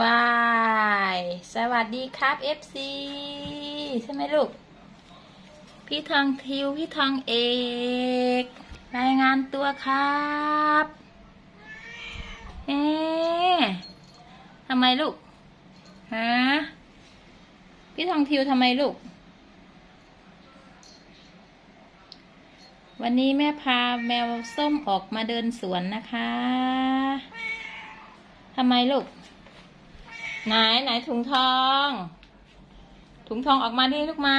วายสวัสดีครับ FC ใช่ไหมลูก พี่ทองทิว พี่ทองเอก รายงานตัวครับเอ๊ะทำไมลูก ฮะ พี่ทองทิวทำไมลูก วันนี้แม่พาแมวส้มออกมาเดินสวนนะคะทำไมลูก ไหนไหนถุงทอง ถุงทองออกมาดิลูกมา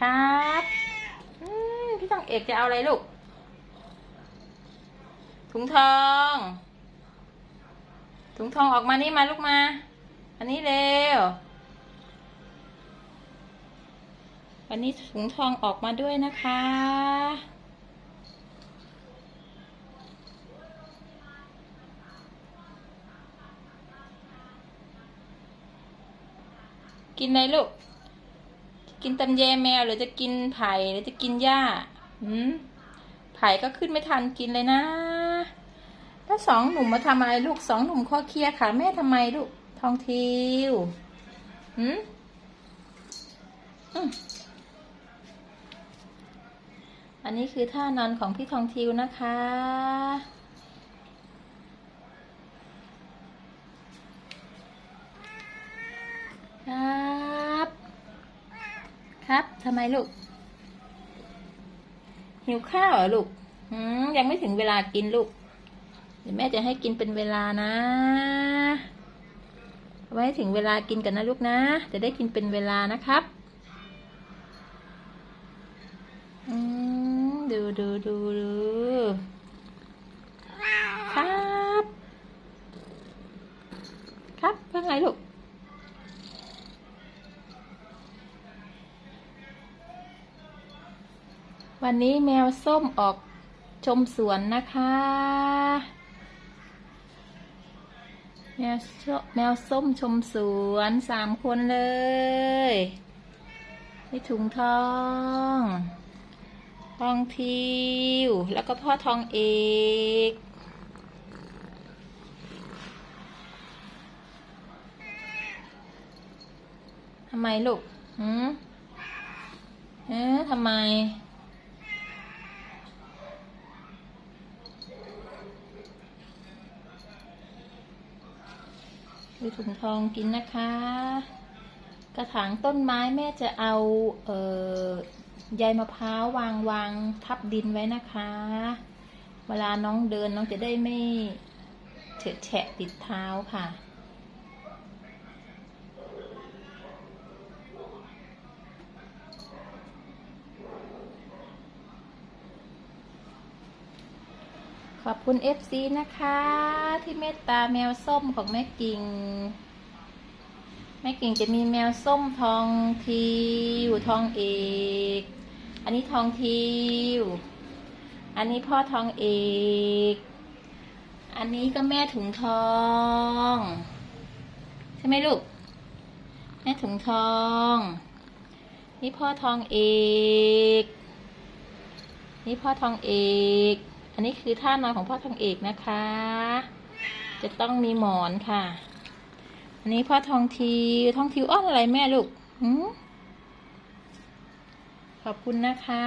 ครับพี่ทองเอกจะเอาอะไรลูก ถุงทอง ถุงทองออกมานี่มาลูกมา อันนี้เร็ววันนี้ถุงทองออกมาด้วยนะคะ กินอะไรลูก กินตำแยแมวหรือจะกินไผ่หรือจะกินหญ้าหืมไผ่ก็ขึ้นไม่ทันกินเลยนะ แล้วสองหนุ่มมาทำอะไรลูกสองหนุ่มข้อเคลียร์ขาแม่ทำไมลูก ทองทิวหืมอืมอันนี้คือท่านอนของพี่ทองทิวนะคะ ครับ ครับทำไมลูก หิวข้าวเหรอลูกหืมยังไม่ถึงเวลากินลูก เดี๋ยวแม่จะให้กินเป็นเวลานะ ไว้ถึงเวลากินกันนะลูกนะ จะได้กินเป็นเวลานะครับ อืมดูดูดูดูครับ ครับว่าไงลูก วันนี้แมวส้มออกชมสวนนะคะ แมวส้มแมวส้มชมสวนสามคนเลยนี่ถุงทองทองทิว แล้วก็พ่อทองเอกทำไมลูก หืมเอ๊ะทำไม ดูถุงทองกินนะคะ กระถางต้นไม้แม่จะเอาเอ่อใยมะพร้าววางวางทับดินไว้นะคะ เวลาน้องเดินน้องจะได้ไม่เฉะแฉะติดเท้าค่ะ ขอบคุณ FC นะคะ ที่เมตตาแมวส้มของแม่กิ่ง แม่กิ่งจะมีแมวส้มทองทิวทองเอก อันนี้ทองทิว อันนี้พ่อทองเอก อันนี้ก็แม่ถุงทอง ใช่ไหมลูก แม่ถุงทอง นี่พ่อทองเอก นี่พ่อทองเอก อันนี้คือท่านอนของพ่อทองเอกนะคะ จะต้องมีหมอนค่ะ อันนี้พ่อทองทิวทองทิวอ้อนอะไรแม่ลูกหืขอบคุณนะคะ